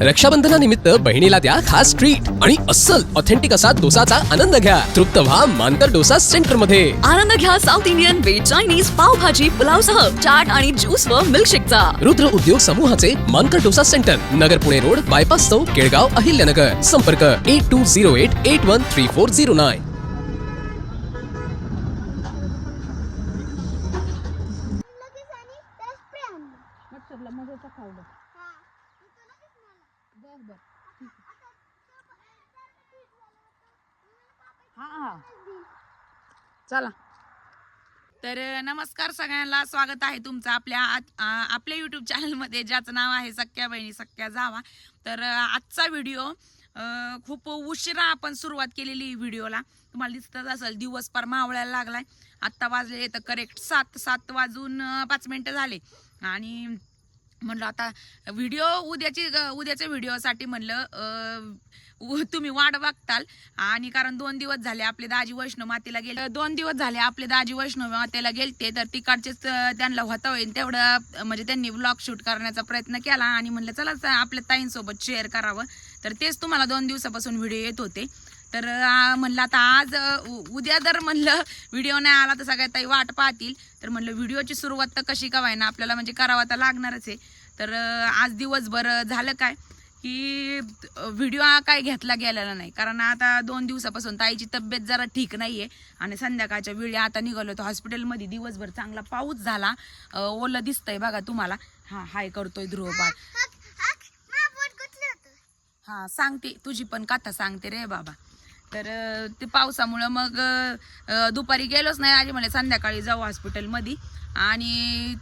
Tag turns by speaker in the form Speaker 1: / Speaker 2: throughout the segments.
Speaker 1: रक्षाबंधनानिमित्त बहिणीला द्या खास ट्रीट आणि अस्सल ऑथेंटिक असा डोसाचा आनंद घ्या. तृप्त व्हा मानकर डोसा सेंटरमध्ये
Speaker 2: आनंद घ्या south Indian veg Chinese pavbhaji pulao सह चाट आणि ज्यूस व मिल्कशेकचा
Speaker 1: रुद्र उद्योग समूहाचे Mankar dosa centre Nagar Pune road bypass चौक केळगाव अहिल्यानगर. संपर्क eight two zero eight eight one three four zero nine
Speaker 3: लगेच आणि त्याला स्प्रे आणला
Speaker 4: मच्छरला मजाचा खावलं
Speaker 3: हा मग तो लगेच मला
Speaker 4: बर बर
Speaker 3: आता तो प- सारखं ठीक झालं होतं. मला कापायचं
Speaker 4: हा. चला. तर नमस्कार सगळ्यांना. स्वागत आहे तुमचं आपल्या आपल्या यूट्यूब चॅनलमध्ये ज्याचं नाव आहे सख्या बहिणी सख्या जावा. तर आजचा व्हिडिओ खूप उशिरा आपण सुरुवात केलेली व्हिडिओला तुम्हाला दिसतच असेल दिवस पार मावळायला लागलाय. आत्ता वाजले तर करेक्ट सात सात वाजून पाच मिनिटं झाले. आणि म्हणलं आता व्हिडिओ उद्याची उद्याच्या व्हिडिओसाठी म्हणलं तुम्ही वाट बघताल. आणि कारण दोन दिवस झाले आपले दाजी वैष्णव मातेला गेले. दोन दिवस झाले आपले दाजी वैष्णव मातेला गेलते तर तिकडचेच त्यांना होता होईल तेवढं म्हणजे त्यांनी ब्लॉग शूट करण्याचा प्रयत्न केला आणि म्हणलं चला आपल्या ताईंसोबत शेअर करावं. तर तेच तुम्हाला दोन दिवसापासून व्हिडिओ येत होते. तर म्हणलं आता आज उ- उद्या जर म्हणलं व्हिडिओ नाही आला तर सगळ्या ताई वाट पाहतील तर म्हणलं व्हिडिओची सुरुवात तर कशी का ना आपल्याला म्हणजे करावं तर लागणारच आहे तर आज दिवसभर झालं काय की व्हिडिओ काय घेतला गेलेला नाही कारण आता दोन दिवसापासून ताईची तब्येत जरा ठीक नाही आहे आणि संध्याकाळच्या वेळी आता निघालो होतो हॉस्पिटलमध्ये दिवसभर चांगला पाऊस झाला ओलं दिसतंय बघा तुम्हाला हा हाय करतोय ध्रुवपाळ हां सांगते तुझी पण कथा सांगते रे बाबा तर ते पावसामुळं मग दुपारी गेलोच नाही. आधी म्हणले संध्याकाळी जाऊ हॉस्पिटलमध्ये आणि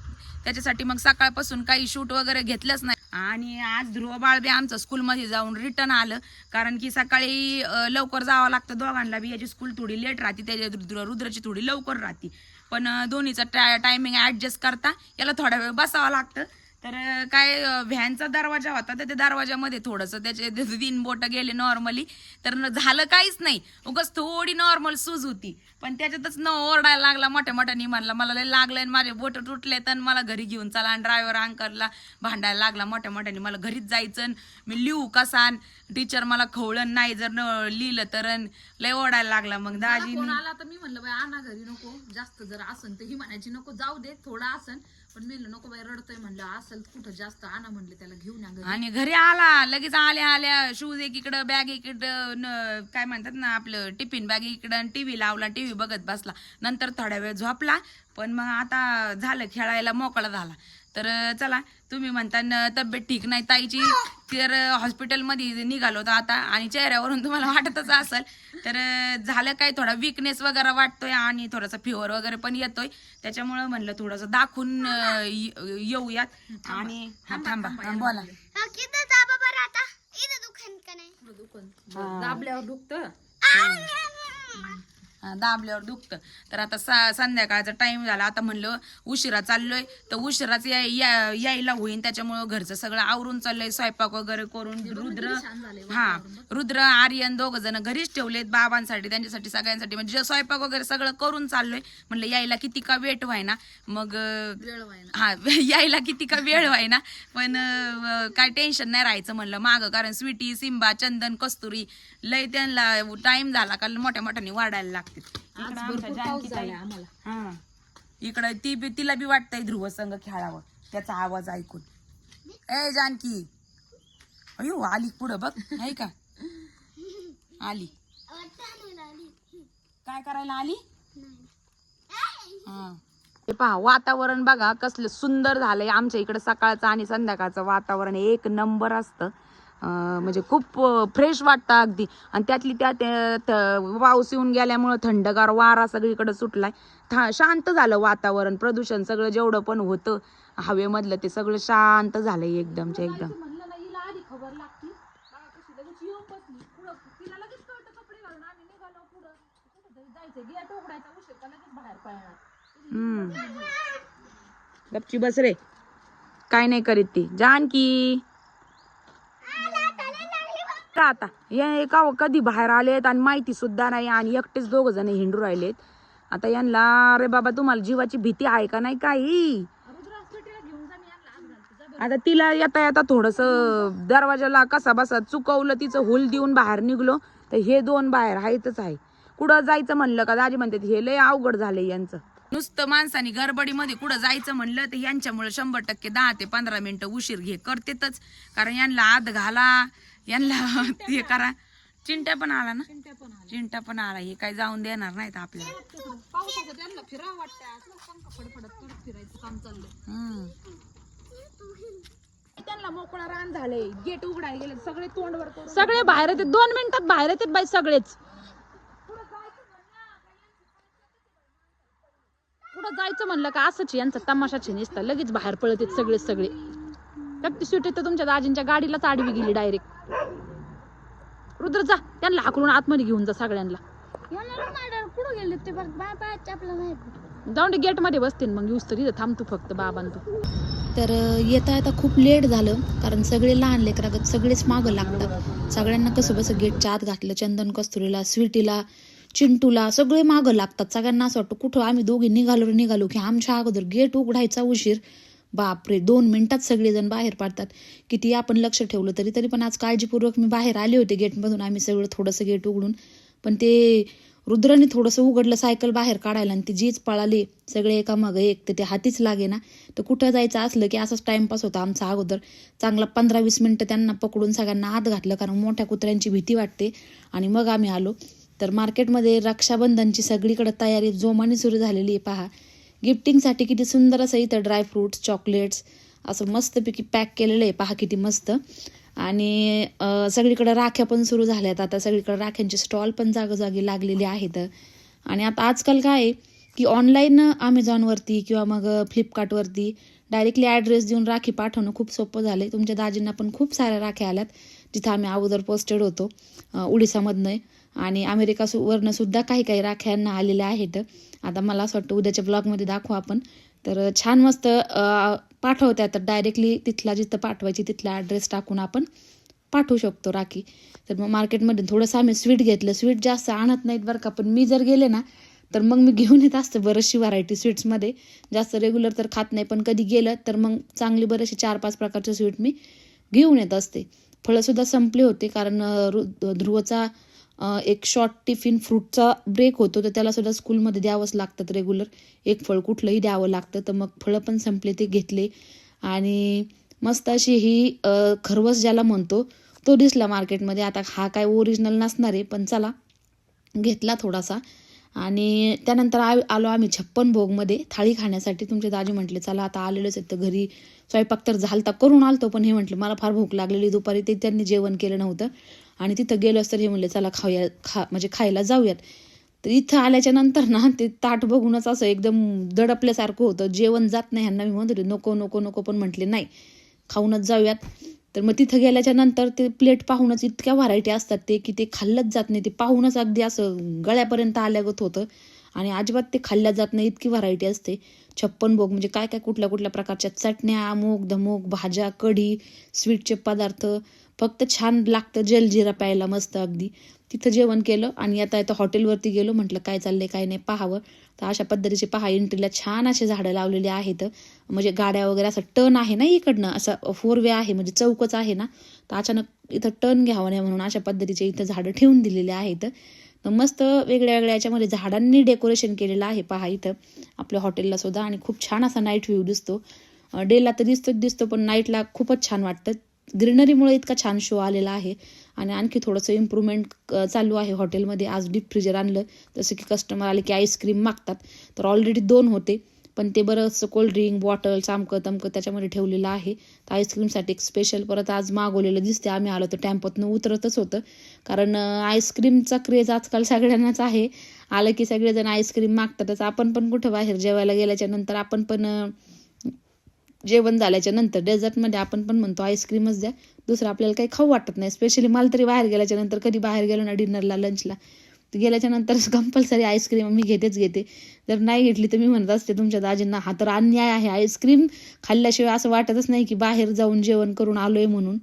Speaker 4: त्याच्यासाठी मग सकाळपासून काही शूट वगैरे घेतलंच नाही. आणि आज ध्रुव बाळबे आमचं स्कूलमध्ये जाऊन रिटर्न आलं. कारण की सकाळी लवकर जावं लागतं दोघांना बी. याची स्कूल थोडी लेट राहते. त्याच्या ध्रुव रुद्राची थोडी लवकर राहते. पण दोन्हीचं टा टायमिंग ॲडजस्ट करता याला थोडा वेळ बसावं लागतं. तर काय व्हॅनचा दरवाजा होता तर त्या दरवाजामध्ये थोडंसं त्याचे तीन बोटं गेले नॉर्मली तर न- झालं काहीच नाही. उगाच थोडी नॉर्मल सूज होती. पण त्याच्यातच न ओरडायला लागला मोठ्या मोठ्याने म्हणला मला लय लागलंय माझे बोट तुटले तर मला घरी घेऊन चला. आणि ड्रायव्हर अंकलला भांडायला लागला मोठ्या मोठ्याने मला घरीच जायचं मी लिहू कसा टीचर मला खवळण नाही जर न लिहिलं तर. लय ओरडायला लागला मग दाजीनी.
Speaker 5: आला तर मी म्हणलं बाई आणा घरी नको जास्त जर असन तर ही म्हणायची नको जाऊ दे थोडं असन. पण मी म्हणलं नको बाई रडतोय. म्हणलं असेल कुठं जास्त आणा म्हणले त्याला घेऊन या घरी
Speaker 4: आणि घरी आला लगेच आल्या आल्या शूज एकीकडं बॅग इकडं न- काय म्हणतात ना आपलं टिफिन बॅग इकडं टीव्ही लावला टीव्ही बघत बसला. नंतर थोड्या वेळ झोपला पण मग आता झालं खेळायला मोकळा झाला. तर चला तुम्ही म्हणता न तब्येत ठीक नाही ताईची. तर हॉस्पिटलमध्ये निघालो होतो आता आणि चेहऱ्यावरून तुम्हाला वाटतच असेल. तर झालं काय थोडा विकनेस वगैरे वाटतोय आणि थोडासा फिवर वगैरे पण येतोय. त्याच्यामुळं म्हणलं थोडंसं दाखवून येऊयात. आणि हा थांबा बोला.
Speaker 3: हा.
Speaker 5: दाबल्यावर दुखतं?
Speaker 4: दाबल्यावर दुखतं. तर आता सा संध्याकाळचा टाइम झाला. आता म्हणलं उशिरा चाललोय. तर उशिराच या- यायला होईन. त्याच्यामुळं घरचं सगळं आवरून चाललंय. स्वयंपाक वगैरे करून रुद्र हा रुद्र आर्यन दोघ जण घरीच ठेवलेत बाबांसाठी त्यांच्यासाठी सगळ्यांसाठी. म्हणजे जे स्वयंपाक वगैरे सगळं करून चाललोय म्हणलं यायला किती का वेट व्हायना? मग हा यायला किती का वेळ व्हायना? पण अं, काय टेन्शन नाही राहायचं म्हणलं. माग कारण स्वीटी सिंबा चंदन कस्तुरी लय त्यांना टाइम झाला. का मोठ्या मोठ्याने वाढायला लागते. इकडं आमच्या जानकी ताई-
Speaker 5: आम्हाला.
Speaker 4: हा. इकडं ती बी तिला बी वाटतंय ध्रुव संघ खेळावं त्याचा आवाज ऐकून. ए जानकी. अयो आली पुढं बघ नाही का? आली. काय करायला आली? हा. हे पहा वातावरण बघा कसलं सुंदर झालंय. आमच्या इकडे सकाळचं आणि संध्याकाळचं वातावरण एक नंबर असतं. म्हणजे खूप फ्रेश वाटतं अगदी. आणि त्यातली त्यात अं, त- पाऊस येऊन गेल्यामुळं थंडगार वारा सगळीकडे सुटलाय. था शांत झालं वातावरण प्रदूषण सगळं जेवढं पण होतं हवेमधलं ते सगळं शांत झालंय एकदमच्या एकदम. गपची बस रे. काय नाही करीत ती. जानकी का आता? हे का कधी बाहेर आलेत आणि माहिती सुद्धा नाही आणि एकटेच दोघ जण हिंडू राहिलेत. आता यांना अरे बाबा तुम्हाला जीवाची भीती आहे का नाही काही? आता तिला येता येता थोडस दरवाजाला कसा बसा चुकवलं तिचं हुल देऊन बाहेर निघलो. तर हे दोन बाहेर आहेतच आहे. कुठं जायचं म्हणलं का? दाजी म्हणतात हे लय अवघड झाले यांचं. नुसतं माणसाने गडबडीमध्ये कुठं जायचं म्हणलं तर यांच्यामुळे शंभर टक्के दहा ते पंधरा मिनिटं उशीर घे करतेतच. कारण यांना आत घाला. यांना हे करा. चिंट्या पण आला ना? चिंटा पण आला हे काय जाऊन देणार नाहीत आपल्याला.
Speaker 5: पावसाचं त्यांना फिरावं वाटतं असं पंखा फडफडत करत फिरायचं काम चाललंय.
Speaker 4: हम्म.
Speaker 5: त्यांना मोकळा रान झालंय. गेट उघडायला गेले सगळे तोंडवर करून.
Speaker 6: सगळे बाहेर येतात. दोन मिनिटात बाहेर येतात बाई सगळेच. पुढं जायचं म्हणलं. का? असंच आहे, यांचा तमाशाचे निसता. लगेच बाहेर पळत आहेत सगळे सगळे. ती सुट्टी तर तुमच्या दाजींच्या गाडीलाच आडवी गेली डायरेक्ट रुद्र जा त्यांना हाकलून आतमध्ये घेऊन जा सगळ्यांना.
Speaker 3: कुठं गेले ते बघ बाय बाय आपलं माहिती
Speaker 6: जाऊन गेटमध्ये बसतील मग येऊस तरी थांब तू फक्त बाबां तू.
Speaker 7: तर येता येता खूप लेट झालं कारण सगळे लहान लेकरागत सगळेच मागं लागतात. सगळ्यांना कसं बसं गेटच्या आत घातलं चंदन कस्तुरीला स्वीटीला चिंटूला सगळे मागं लागतात. सगळ्यांना असं वाटतं कुठं आम्ही दोघे निघालो निघालो की आमच्या अगोदर गेट उघडायचा उशीर. बापरे दोन मिनिटात सगळेजण बाहेर पडतात. किती आपण लक्ष ठेवलं तरी तरी पण आज काळजीपूर्वक मी बाहेर आले होते गेटमधून. आम्ही सगळं थोडंसं गेट उघडून. पण ते रुद्राने थोडंसं उघडलं सायकल बाहेर काढायला आणि ती जीच पळाली. सगळे एका मग एक तर ते हातीच लागे ना तर कुठं जायचं असलं की असाच टाइमपास होता आमचा अगोदर. चांगला पंधरा वीस मिनटं त्यांना पकडून सगळ्यांना आत घातलं कारण मोठ्या कुत्र्यांची भीती वाटते. आणि मग आम्ही आलो. तर मार्केटमध्ये रक्षाबंधनची सगळीकडे तयारी जोमाने सुरू झालेली आहे पहा. गिफ्टिंगसाठी किती सुंदर असं इथं ड्रायफ्रूट्स चॉकलेट्स असं मस्तपैकी पॅक केलेलं आहे. पहा किती मस्त. आणि सगळीकडं राख्या पण सुरू झाल्यात. आता सगळीकडं राख्यांचे स्टॉल पण जागोजागी लागलेले आहेत. आणि आता आजकाल काय आहे की ऑनलाईन अमेझॉनवरती किंवा मग फ्लिपकार्टवरती डायरेक्टली ॲड्रेस देऊन राखी पाठवणं खूप सोपं झालं आहे तुमच्या दाजींना पण खूप साऱ्या राख्या आल्यात जिथं आम्ही अगोदर पोस्टेड होतो उडीसामधनं. आणि अमेरिका वरनं सुद्धा काही काही राख्यांना आलेल्या आहेत. आता मला असं वाटतं उद्याच्या ब्लॉगमध्ये दाखवू आपण. तर छान मस्त पाठवत्या तर डायरेक्टली तिथला जिथं पाठवायची तिथला ॲड्रेस टाकून आपण पाठवू शकतो राखी. तर मग मार्केटमध्ये थोडंसं आम्ही स्वीट घेतलं. स्वीट जास्त आणत नाहीत बरं का पण मी जर गेले ना तर मग मी घेऊन येत असते बरीचशी व्हरायटी स्वीट्समध्ये जास्त रेग्युलर तर खात नाही पण कधी गेलं तर मग चांगली बरेचशी चार पाच प्रकारचे स्वीट मी घेऊन येत असते. फळंसुद्धा संपले होते कारण रु- ध्रुवचा एक शॉर्ट टिफिन फ्रूटचा ब्रेक होतो तर त्याला सुद्धा स्कूलमध्ये द्यावंच लागतात रेग्युलर एक फळ कुठलंही द्यावं लागतं तर मग फळं पण संपले ते घेतले. आणि मस्त अशी ही खरवस ज्याला म्हणतो तो दिसला मार्केटमध्ये आता हा काय ओरिजिनल नसणार आहे पण चला घेतला थोडासा. आणि त्यानंतर आ आलो आम्ही छप्पन भोगमध्ये थाळी खाण्यासाठी. तुमचे दाजी म्हटले चला आता आलेलोच आहेत तर घरी स्वयंपाक तर झालता करून आलतो. पण हे म्हटलं मला फार भूक लागलेली दुपारी ते त्यांनी जेवण केलं नव्हतं. आणि तिथं गेलोच तर हे म्हणले चला खाऊया खा म्हणजे खायला जाऊयात. तर इथं आल्याच्यानंतर ना ते ताट बघूनच असं एकदम दडपल्यासारखं होतं. जेवण जात नाही ह्यांना मी म्हणत होते नको नको नको पण म्हटले नाही खाऊनच जाऊयात. तर मग तिथं गेल्याच्यानंतर ते प्लेट पाहूनच इतक्या व्हरायटी असतात ते की ते खाल्लंच जात नाही. ते पाहूनच अगदी असं गळ्यापर्यंत आल्यागत होतं. आणि अजिबात ते खाल्ल्या जात नाही इतकी व्हरायटी असते. छप्पन भोग म्हणजे काय काय कुठल्या कुठल्या प्रकारच्या चटण्या अमुक धमुक भाज्या कढी स्वीटचे पदार्थ फक्त छान लागतं जलजिरा प्यायला मस्त अगदी. तिथं जेवण केलं आणि आता येतं हॉटेलवरती गेलो म्हटलं काय चाललंय काय नाही पाहावं. तर अशा पद्धतीचे पहा एंट्रीला छान असे झाडं लावलेले आहेत. म्हणजे गाड्या वगैरे असं टर्न आहे ना इकडनं असं फोर वे आहे म्हणजे चौकच आहे ना. तर अचानक इथं टर्न घ्यावं नाही म्हणून अशा पद्धतीचे इथं झाडं ठेवून दिलेले आहेत. तर मस्त वेगळ्या वेगळ्या याच्यामध्ये झाडांनी डेकोरेशन केलेलं आहे. पहा इथं आपल्या हॉटेलला सुद्धा आणि खूप छान असा नाईट व्ह्यू दिसतो. डेला तर दिसतोच दिसतो पण नाईटला खूपच छान वाटतं. ग्रीनरीमुळे इतका छान शो आलेला आहे. आणि आणखी थोडंसं इम्प्रूव्हमेंट चालू आहे हॉटेलमध्ये आज डीप फ्रीजर आणलं. जसं की कस्टमर आले की आईस्क्रीम मागतात. तर ऑलरेडी दोन होते. पण ते बरंचसं कोल्ड्रिंक बॉटल चामकं तमकं त्याच्यामध्ये ठेवलेलं आहे. तर आईस्क्रीमसाठी एक स्पेशल परत आज मागवलेलं दिसते आम्ही आलो तर टॅम्पोतनं उतरतच होतं. कारण आईस्क्रीमचा क्रेज आजकाल सगळ्यांनाच आहे. आलं की सगळेजण आईस्क्रीम मागतातच. आपण पण कुठं बाहेर जेवायला गेल्याच्यानंतर आपण पण जेवण झाल्याच्यानंतर डेझर्टमध्ये आपण पण म्हणतो आईस्क्रीमच द्या. दुसरं आपल्याला काही खाऊ वाटत नाही. स्पेशली मला तरी बाहेर गेल्याच्यानंतर कधी बाहेर गेलो ना डिनरला लंचला गेल्याच्यानंतर कंपल्सरी आईस्क्रीम मी घेतेच घेते. जर नाही घेतली तर मी म्हणत असते तुमच्या दाजींना हा तर अन्याय आहे. आईस्क्रीम खाल्ल्याशिवाय असं वाटतच नाही की बाहेर जाऊन जेवण करून आलोय म्हणून.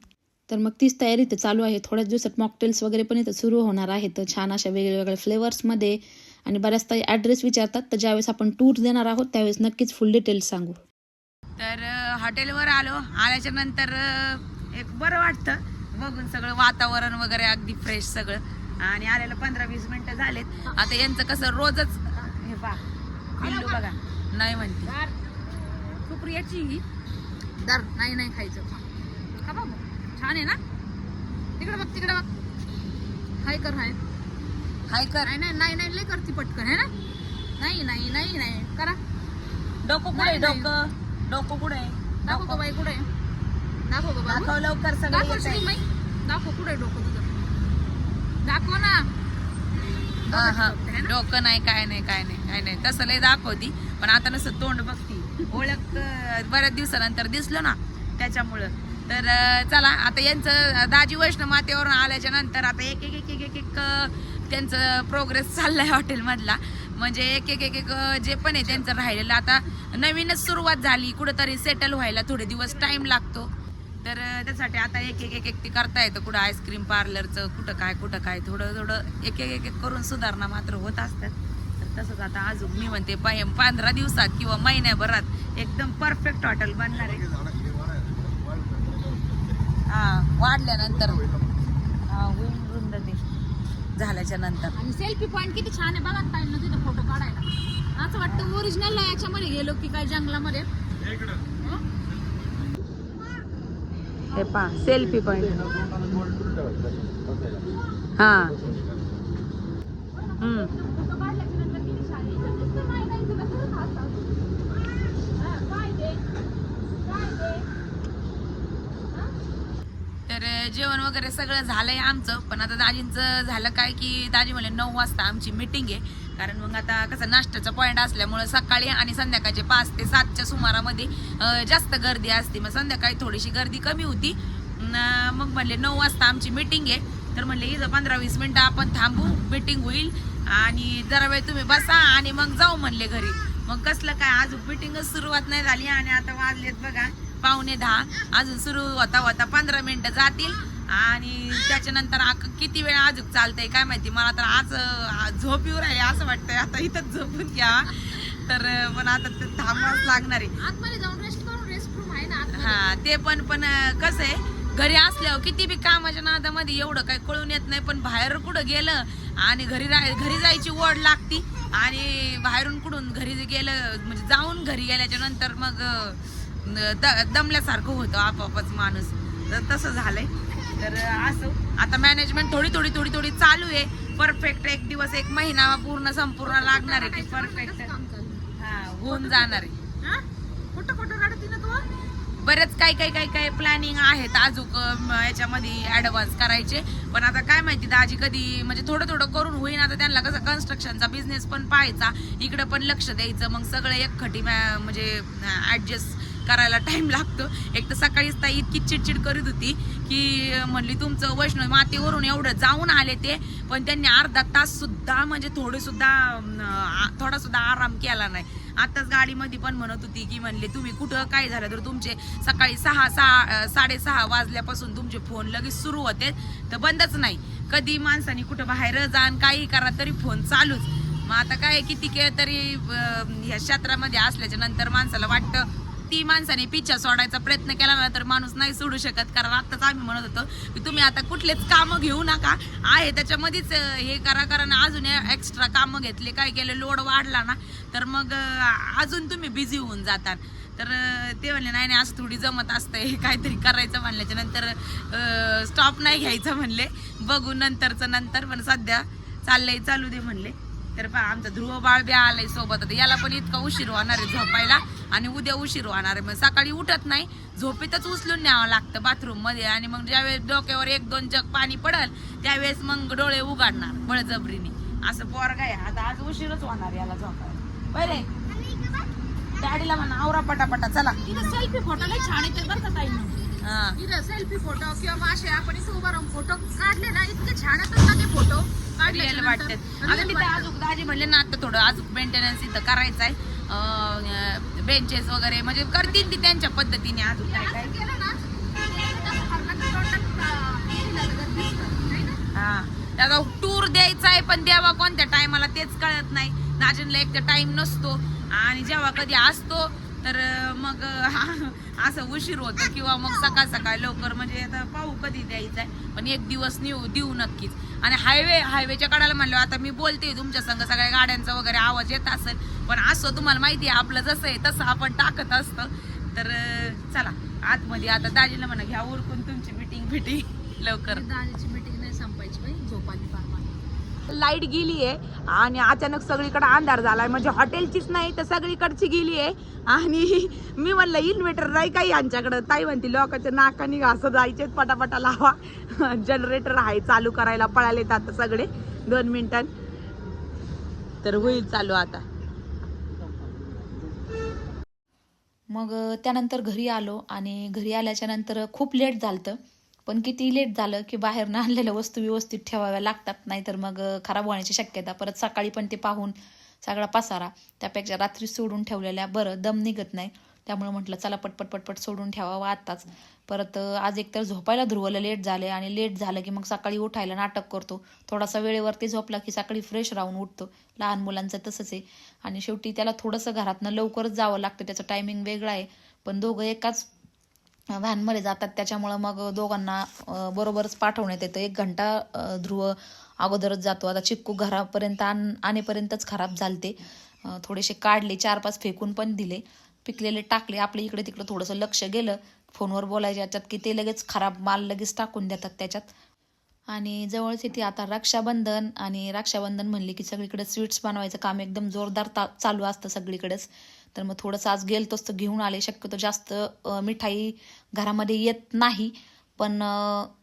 Speaker 7: तर मग तीच तयारी तर चालू आहे. थोड्याच दिवसात मॉकटेल्स वगैरे पण इथं सुरू होणार आहेत. छान अशा वेगवेगळ्या फ्लेवर्समध्ये आणि बऱ्याचदा ॲड्रेस विचारतात तर ज्यावेळेस आपण टूर देणार आहोत त्यावेळेस नक्कीच फुल डिटेल्स सांगू.
Speaker 4: तर हॉटेलवर आलो. आल्याच्यानंतर एक बरं वाटतं. बघून सगळं वातावरण वगैरे अगदी फ्रेश सगळं. आणि आलेलं पंधरा वीस मिनिटं झालेत. आता यांचं कसं रोजच हे पा पिल्लू बघा. नाही म्हणते.
Speaker 6: सुप्रियाची ही. दर. नाही नाही खायचं. खा बाबू छान आहे ना? तिकडे बघ तिकडे बघ. हाय कर हाय.
Speaker 4: हाय कर.
Speaker 6: नाही नाही नाही नाही लय करती पटकन है ना? नाही नाही नाही नाही. करा.
Speaker 4: डोकं कुठे डोकं? डोकं कुठे
Speaker 6: दाखव का बाई कुठे? दाखव का बाबू.
Speaker 4: दाखव लवकर सगळं
Speaker 6: दाखव
Speaker 4: येतंय.
Speaker 6: श्रीमाई दाखव कुठे डोकं तुझं. दाखव ना.
Speaker 4: हा हा. डोकं नाही काय नाही काय नाही काय नाही. तसं लय दाखवती. पण आता नसतं तोंड बघती. ओळख अं, बऱ्याच दिवसानंतर दिसलो ना त्याच्यामुळं. तर अं, चला आता यांचं अं, दाजी वैष्णव मातेवरून आल्याच्यानंतर आता एक एक एक एक एक एक अं, त्यांचं प्रोग्रेस चाललाय हॉटेलमधला. म्हणजे एक एक एक एक जे पण आहे त्यांचं राहिलेलं. आता नवीनच सुरुवात झाली कुठंतरी सेटल व्हायला थोडे दिवस टाइम लागतो. तर त्यासाठी आता एक एक एक एक ते करता येतं कुठं आईस्क्रीम पार्लरचं कुठं काय कुठं काय. थोडं थोडं एक एक एक एक करून सुधारणा मात्र होत असतात. तर तसंच आता अजून मी म्हणते पाय पंधरा दिवसात किंवा महिन्याभरात एकदम परफेक्ट हॉटेल बनणार आहे. हां वाढल्यानंतर. हां होईल झाल्याच्यानंतर.
Speaker 6: आणि सेल्फी पॉइंट किती छान आहे बघा ताई ना तिथं फोटो काढायला. असं वाटतं ओरिजिनल याच्यामध्ये गेलो की काय जंगलामध्ये.
Speaker 4: हे पा सेल्फी पॉइंट हा. हम्म
Speaker 6: फोटो काढल्याच्या नंतर किती छान आहे. इथं दिसतं नाही का? इथं कसं राहतं? हा, काय ते? काय ते?
Speaker 4: तर अं, जेवण वगैरे सगळं झालंय आमचं. पण आता दाजींचं झालं काय की दाजी म्हणले नऊ वाजता आमची मिटिंग आहे. कारण मग आता कसं नाश्त्याचा पॉईंट असल्यामुळं सकाळी आणि संध्याकाळचे पाच ते सातच्या सुमारामध्ये जास्त गर्दी असते. मग संध्याकाळी थोडीशी गर्दी कमी होती. मग म्हणले नऊ वाजता आमची मिटिंग आहे. तर म्हणले इथं पंधरा वीस मिनटं आपण थांबू मिटिंग होईल. आणि जरा वेळ तुम्ही बसा आणि मग जाऊ म्हणले घरी. मग कसलं काय अजून मिटिंगच सुरुवात नाही झाली आणि आता वाजलेत बघा. पावणे दहा. अजून सुरू होता होता पंधरा मिनिटं जातील. आणि त्याच्यानंतर किती वेळ अजून चालतंय काय माहिती? मला तर आज झोप येऊ राहिली असं वाटतंय. आता इथंच झोपून घ्या. तर पण आता ते थांबावंच लागणार आहे. हा ते पण पण कसं आहे? घरी असल्यावर किती बी कामाच्या नादामध्ये एवढं काही कळून येत नाही. पण बाहेर कुठं गेलं आणि घरी राह घरी जायची ओढ लागती. आणि बाहेरून कुठून घरी गेलं म्हणजे जाऊन घरी गेल्याच्यानंतर मग द- दमल्यासारखं होतं आपोआपच माणूस. तर तसं झालंय. तर असं. आता मॅनेजमेंट थोडी थोडी थोडी थोडी चालू आहे. परफेक्ट एक दिवस एक महिना पूर्ण संपूर्ण लागणार आहे की परफेक्ट हा होऊन जाणार आहे.
Speaker 6: हा? कुठं कुठं रडती ना तू?
Speaker 4: बरेच काही काही काही काही प्लॅनिंग आहेत अजून अं, याच्यामध्ये ऍडव्हान्स करायचे. पण आता काय माहिती दाजी कधी म्हणजे थोडं थोडं करून होईन. आता त्यांना कसं कन्स्ट्रक्शनचा बिझनेस पण पाहायचा. इकडं पण लक्ष द्यायचं. मग सगळं एक खटी मॅ- म्हणजे ऍडजस्ट करायला टाइम लागतो. एक तर सकाळीच ताई इतकी चिडचिड करीत होती की म्हणली तुमचं वैष्णव मातेवरून एवढं जाऊन आले ते. पण त्यांनी अर्धा तास सुद्धा म्हणजे थोडेसुद्धा आ- थोडा सुद्धा आराम केला नाही. आताच गाडीमध्ये पण म्हणत होती की म्हणले तुम्ही कुठं? काय झालं? तर तुमचे सकाळी सहा सहा साडेसहा वाजल्यापासून तुमचे फोन लगेच सुरू होते. तर बंदच नाही. कधी माणसाने कुठं बाहेर जाण काही करा तरी फोन चालूच. मग आता काय किती केळ तरी ह्या क्षेत्रामध्ये असल्याच्या नंतर माणसाला वाटतं ती माणसाने पिच्छा सोडायचा प्रयत्न केला ना तर माणूस नाही सोडू शकत. कारण आत्ताच आम्ही म्हणत होतो की तुम्ही आता कुठलेच कामं घेऊ नका. आहे त्याच्यामध्येच हे करा कारण अजून एक्स्ट्रा कामं घेतले. काय केले? लोड वाढला ना. तर मग अजून तुम्ही बिझी होऊन जातात. तर ते म्हणले नाही नाही असं थोडी जमत असतंय काहीतरी करायचं म्हणल्याच्या नंतर स्टॉप नाही घ्यायचं म्हणले. बघू नंतरचं नंतर पण सध्या चाललंय चालू दे म्हणले. तर पहा आमचा ध्रुव बाळ बी आलाय सोबत. आता याला पण इतका उशीर होणार आहे झोपायला आणि उद्या उशीर होणार आहे. मग सकाळी उठत नाही झोपेतच उचलून न्यावं लागतं बाथरूममध्ये आणि मग ज्यावेळेस डोक्यावर एक दोन जग पाणी पडल त्यावेळेस मग डोळे उघडणार बळजबरीने. असं पोरग आहे. आता आज उशीरच होणार याला झोपायला. डॅडीला म्हणा आवरा पटापटा चला.
Speaker 6: सेल्फी फोटो लय छान येते बरं का सेल्फी फोटो किंवा मग असे आपण इथं उभा राहून फोटो काढले ना इतके छान येतात ना ते फोटो
Speaker 4: रिअल वाटतात आता तिथे अजून दाजी म्हणले ना आता थोडं अजून मेंटेनन्स इथं करायचं आहे बेंचेस वगैरे म्हणजे करतील ती त्यांच्या पद्धतीने अजून काय काय.
Speaker 6: दिसतं, है.
Speaker 4: त्याचा टूर द्यायचा आहे पण द्यावा कोणत्या टायमाला तेच कळत नाही. दाजींना एक तर टाइम नसतो. आणि जेव्हा कधी असतो तर मग असं उशीर होतं किंवा मग सकाळ सकाळ लवकर म्हणजे आता पाहू कधी द्यायचं आहे. पण एक दिवस नेऊ देऊ नक्कीच. आणि हायवे हायवेच्या कडाला म्हणलं आता मी बोलते तुमच्या संग सगळ्या गाड्यांचा वगैरे आवाज येत असेल. पण असं तुम्हाला माहिती आहे आपलं जसं आहे तसं आपण टाकत असतं. तर चला आतमध्ये आता दाजीला म्हणा घ्या उरकून तुमची मिटिंग फिटिंग लवकर.
Speaker 6: दादाची मीटिंग नाही संपायची बाई झोप आली फार मला.
Speaker 4: लाइट गेली आहे आणि अचानक सगळीकडे अंधार झालाय. म्हणजे हॉटेलचीच नाही तर सगळीकडची गेली आहे. आणि मी म्हणलं इन्व्हर्टर नाही काही यांच्याकडं ताई म्हणते लोकांच्या नाकानी असं जायचे पटापटा लावा. जनरेटर आहे चालू करायला पळाले आता सगळे दोन मिनिटां. तर होईल चालू आता.
Speaker 7: मग त्यानंतर घरी आलो आणि घरी आल्याच्यानंतर खूप लेट झालं पण किती लेट झालं की बाहेरनं आणलेल्या वस्तू व्यवस्थित ठेवाव्या लागतात नाहीतर मग खराब होण्याची शक्यता. परत सकाळी पण ते पाहून सगळा पसारा त्यापेक्षा रात्री सोडून ठेवलेल्या बरं दम निघत नाही. त्यामुळे म्हटलं चला पटपट पटपट सोडून ठेवावं आत्ताच. परत आज एकतर झोपायला ध्रुवला लेट झाले आणि लेट झालं की मग सकाळी उठायला नाटक करतो. थोडासा वेळेवरती झोपला की सकाळी फ्रेश राहून उठतो. लहान मुलांचं तसंच आहे. आणि शेवटी त्याला थोडंसं घरातनं लवकरच जावं लागतं त्याचं टायमिंग वेगळा आहे. पण दोघं एकाच व्हॅनमध्ये जातात. त्याच्यामुळं मग दोघांना बरोबरच पाठवण्यात येतं. एक घंटा ध्रुव अगोदरच जातो. आता चिक्कू घरापर्यंत आण आणेपर्यंतच खराब झालते. थोडेसे काढले चार पाच फेकून पण दिले. पिकलेले टाकले. आपले इकडे तिकडे थोडंसं लक्ष गेलं. फोनवर बोलायच्या याच्यात की ते लगेच खराब माल लगेच टाकून देतात त्याच्यात. आणि जवळच येते आता रक्षाबंधन. आणि रक्षाबंधन म्हणले की सगळीकडे स्वीट्स बनवायचं काम एकदम जोरदार ता चालू असतं सगळीकडेच. तर मग थोडंसं आज गेल तर घेऊन आले. शक्यतो जास्त मिठाई घरामध्ये येत नाही. पण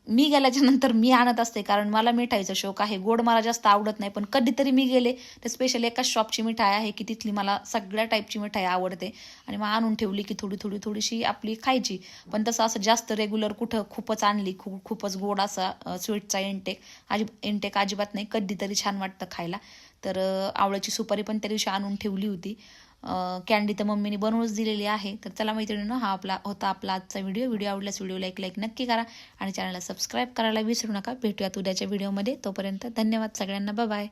Speaker 7: मी गेल्याच्या नंतर मी आणत असते कारण मला मिठाईचा शौक आहे. गोड मला जास्त आवडत नाही. पण कधीतरी मी गेले तर स्पेशल एकाच शॉपची मिठाई आहे की तिथली मला सगळ्या टाईपची मिठाई आवडते. आणि मग आणून ठेवली की थोडी थोडी थोडीशी आपली खायची. पण तसं असं जास्त रेग्युलर कुठं खूपच आणली खूप खूपच गोड असा स्वीटचा इंटेक अजिब इंटेक अजिबात नाही. कधीतरी छान वाटतं खायला. तर आवळ्याची सुपारी पण त्या दिवशी आणून ठेवली होती. कॅन्डी तर मम्मीने बनवूनच दिलेली आहे. तर चला मैत्रिणीनं हा आपला होता आपला आजचा व्हिडिओ व्हिडिओ आवडल्यास व्हिडिओला एक लाईक नक्की करा. आणि चॅनलला सबस्क्राईब करायला विसरू नका. भेटूयात उद्याच्या व्हिडिओमध्ये तोपर्यंत धन्यवाद सगळ्यांना. बाय